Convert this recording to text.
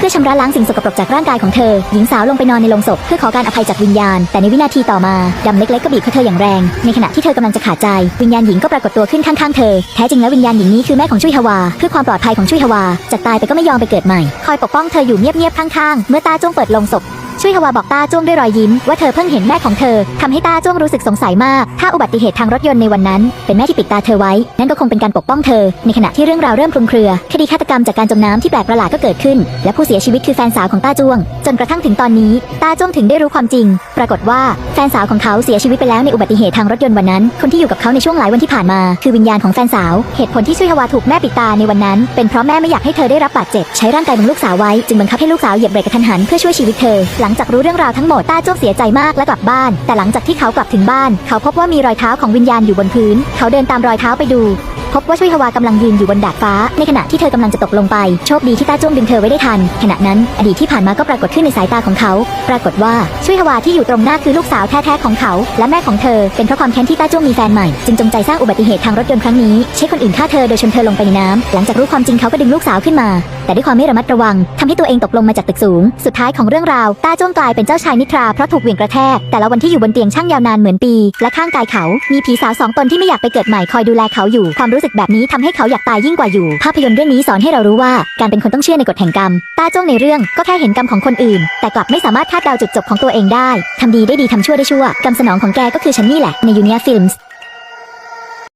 เพื่อชำระล้างสิ่งสกปรกจากร่างกายของเธอ หญิงสาวลงไปนอนในโลงศพเพื่อขอการอภัยจากวิญญาณ แต่ในวินาทีต่อมาดำเล็กๆก็บีบเข้าเธออย่างแรง ในขณะที่เธอกำลังจะขาดใจ วิญญาณหญิงก็ปรากฏตัวขึ้นข้างๆเธอ แท้จริงแล้ววิญญาณหญิงนี้คือแม่ของชุยฮวา เพื่อความปลอดภัยของชุยฮวาจะตายไปก็ไม่ยอมไปเกิดใหม่ คอยปกป้องเธออยู่เงียบๆข้างๆ เมื่อตาจ้วงเปิดโลงศพ ช่วยฮวาบอกต้าจ้วงด้วยรอยยิ้มว่าเธอเพิ่งเห็นแม่ของเธอทำให้ต้าจ้วงรู้สึกสงสัยมาก ถ้าอุบัติเหตุทางรถยนต์ในวันนั้น เป็นแม่ที่ปิดตาเธอไว้ นั่นก็คงเป็นการปกป้องเธอ ในขณะที่เรื่องราวเริ่มคลุมเครือ คดีฆาตกรรมจากการจมน้ำที่แปลกประหลาดก็เกิดขึ้น และผู้เสียชีวิตคือแฟนสาวของต้าจ้วง จนกระทั่งถึงตอนนี้ต้าจ้วงถึงได้รู้ความจริง ปรากฏว่าแฟนสาวของเขาเสียชีวิตไปแล้วในอุบัติเหตุทางรถยนต์วันนั้น คนที่อยู่กับเขาในช่วงหลายวันที่ผ่านมาคือวิญญาณของแฟนสาว เหตุผลที่ช่วยฮวาถูกแม่ปิดตาในวันนั้น เป็นเพราะแม่ไม่อยากให้เธอได้รับบาดเจ็บใช้ร่างกายบังลูกสาวไว้จึงบังคับให้ลูกสาวเหยียบเบรกกระทันหันเพื่อช่วยชีวิตเธอหลังจากรู้เรื่องราวทั้งหมดต้าจ้วงเสียใจมากและกลับบ้าน แต่หลังจากที่เขากลับถึงบ้าน เขาพบว่ามีรอยเท้าของวิญญาณอยู่บนพื้น เขาเดินตามรอยเท้าไปดู พบว่าช่วยฮวากำลังยืนอยู่บนดาดฟ้า ในขณะที่เธอกำลังจะตกลงไป โชคดีที่ต้าจ้วงดึงเธอไว้ได้ทัน ขณะนั้นอดีตที่ผ่านมาก็ปรากฏขึ้นในสายตาของเขา ปรากฏว่าช่วยฮวาที่อยู่ตรงหน้าคือลูกสาวแท้ๆของเขา และแม่ของเธอ เป็นเพราะความแค้นที่ต้าจ้วงมีแฟนใหม่ จึงจงใจสร้างอุบัติเหตุทางรถยนต์ครั้งนี้ใช้คนอื่นฆ่าเธอโดยชนเธอลงไปในน้ำหลังจากรู้ความจริงเขาก็ดึงลูกสาวขึ้นมา แต่ด้วยความไม่ระมัดระวังทำให้ตัวเองตกลงมาจากตึกสูง สุดท้ายของเรื่องราวต้าจ้วงกลายเป็นเจ้าชายนิทราเพราะถูกเหวี่ยงกระแทกแต่ละวันที่อยู่บนเตียงช่างยาวนานเหมือนปี และข้างกายเขา มีผีสาวสองตนที่ไม่อยากไปเกิดใหม่คอยดูแลเขาอยู่ความรู้สึกแบบนี้ทำให้เขาอยากตายยิ่งกว่าอยู่ ภาพยนตร์เรื่องนี้สอนให้เรารู้ว่าการเป็นคนต้องเชื่อในกฎแห่งกรรม ตาจ้องในเรื่องก็แค่เห็นกรรมของคนอื่น แต่กลับไม่สามารถคาดเดาจุดจบของตัวเองได้ทำดีได้ดีทำชั่วได้ชั่ว กรรมสนองของแกก็คือฉันนี่แหละในยูเนียฟิล์มส์